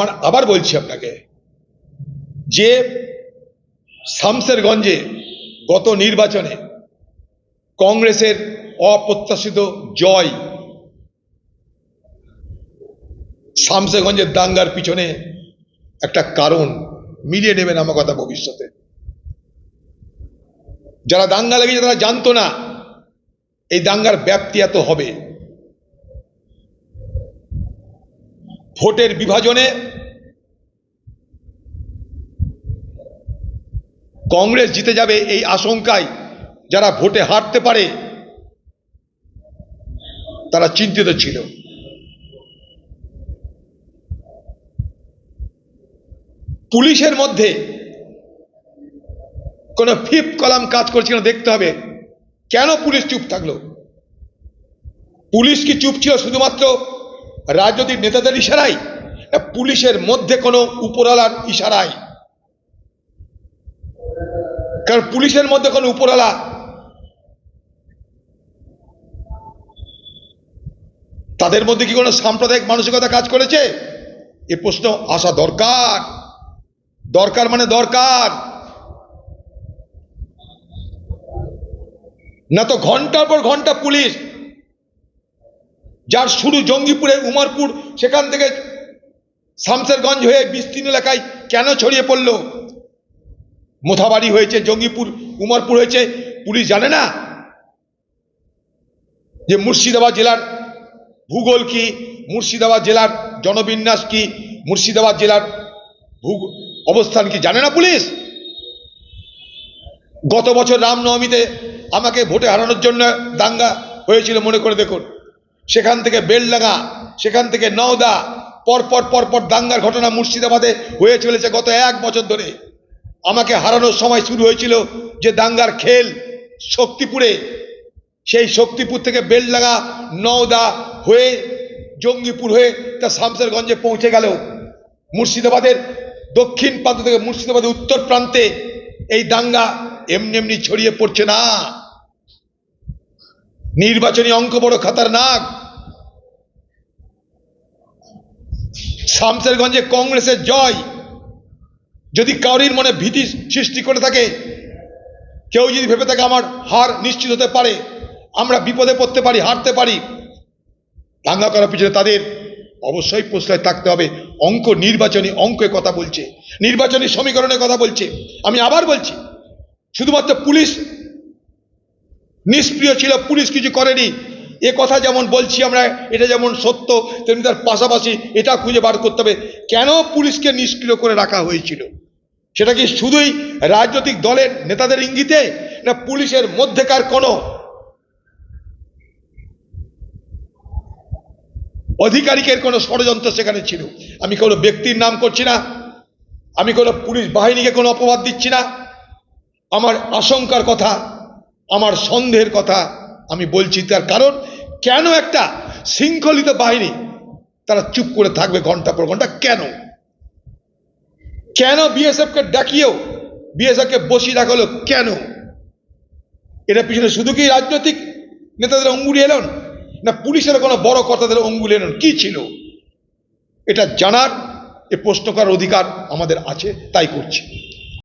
আমার আবার বলছি আপনাকে, যে শামসেরগঞ্জে গত নির্বাচনে কংগ্রেসের অপ্রত্যাশিত জয় শামসেরগঞ্জের দাঙ্গার পিছনে একটা কারণ মিলিয়ে নেবেন আমার কথা ভবিষ্যতে। যারা দাঙ্গা লেগেছে তারা জানতো না এই দাঙ্গার ব্যাপ্তি এত হবে। ভোটের বিভাজনে কংগ্রেস জিতে যাবে এই আশঙ্কায় যারা ভোটে হারতে পারে, তারা চিন্তিত ছিল। পুলিশের মধ্যে কোনো ফিফথ কলাম কাজ করছে কিনা দেখতে হবে। কেন পুলিশ চুপ থাকল? পুলিশ কি চুপ ছিল শুধুমাত্র রাজনৈতিক নেতাদের ইশারায় না পুলিশের মধ্যে কোনো উপরওয়ালার ইশারায়। কারণ পুলিশের মধ্যে কোনো উপরওয়ালা তাদের মধ্যে কি কোনো সাম্প্রদায়িক মানসিকতা কাজ করেছে? এ প্রশ্ন আসা দরকার। দরকার মানে দরকার। না তো ঘণ্টার পর ঘণ্টা পুলিশ যার শুরু জঙ্গিপুরে উমারপুর, সেখান থেকে শামসেরগঞ্জ হয়ে বিস্তীর্ণ এলাকায় কেন ছড়িয়ে পড়ল? মোথাবাড়ি হয়েছে, জঙ্গিপুর, উমারপুর হয়েছে। পুলিশ জানে না যে মুর্শিদাবাদ জেলার ভূগোল কি, মুর্শিদাবাদ জেলার জনবিন্যাস কি, মুর্শিদাবাদ জেলার ভূ অবস্থান কি জানে না পুলিশ? গত বছর রামনবমীতে আমাকে ভোটে হারানোর জন্য দাঙ্গা হয়েছিল, মনে করে দেখুন। সেখান থেকে বেলডাঙ্গা, সেখান থেকে নওদা পরপর পরপর দাঙ্গার ঘটনা মুর্শিদাবাদে হয়ে চলেছে গত এক বছর ধরে। আমাকে হারানোর সময় শুরু হয়েছিল যে দাঙ্গার খেল শক্তিপুরে। সেই শক্তিপুর থেকে বেলডাঙ্গা, নওদা হয়ে, জঙ্গিপুর হয়ে তা শামসেরগঞ্জে পৌঁছে গেল। মুর্শিদাবাদের দক্ষিণ প্রান্ত থেকে মুর্শিদাবাদের উত্তর প্রান্তে এই দাঙ্গা এমনি এমনি ছড়িয়ে পড়ছে না। নির্বাচনী অঙ্ক বড় খাতারনাক। শামসেরগঞ্জে কংগ্রেসের জয়। যদি কাউরির মনে ভীতি সৃষ্টি করে থাকে, কেউ যদি ভেবে থাকে আমার হার নিশ্চিত হতে পারে, আমরা বিপদে পড়তে পারি, হারতে পারি, দাঙ্গা করার পিছনে তাদের অবশ্যই প্রশ্রয় থাকতে হবে। অঙ্ক, নির্বাচনী অঙ্কে কথা বলছে, নির্বাচনী সমীকরণের কথা বলছে। আমি আবার বলছি, শুধুমাত্র পুলিশ নিষ্ক্রিয় ছিল, পুলিশ কিছু করেনি। এ কথা যেমন বলছি আমরা, এটা যেমন সত্য, তেমনি তার পাশাপাশি এটা খুঁজে বার করতে হবে। কেন পুলিশকে নিষ্ক্রিয় করে রাখা হয়েছিল? সেটা কি শুধুই রাজনৈতিক দলের নেতাদের ইঙ্গিতে, না পুলিশের মধ্যেকার কোনো আধিকারিকের কোনো ষড়যন্ত্র সেখানে ছিল? আমি কোনো ব্যক্তির নাম করছি না। আমি কোনো পুলিশ বাহিনীকে কোনো অপবাদ দিচ্ছি না। আমার আশঙ্কার কথা আমার সন্দেহের কথা আমি বলছি, তার কারণ কেন একটা শৃঙ্খলিত বাহিনী তারা চুপ করে থাকবে ঘণ্টা পর ঘণ্টা? কেন? কেন বিএসএফকে ডাকিয়েও বিএসএফকে বসিয়ে রাখা হলো কেন? এটা পিছনে শুধু কি রাজনৈতিক নেতাদের অঙ্গুলি এলেন, না পুলিশের কোনো বড় কথাদের অঙ্গুলি এলেন? কি ছিল? এটা জানার এ প্রশ্ন করার অধিকার আমাদের আছে, তাই করছি।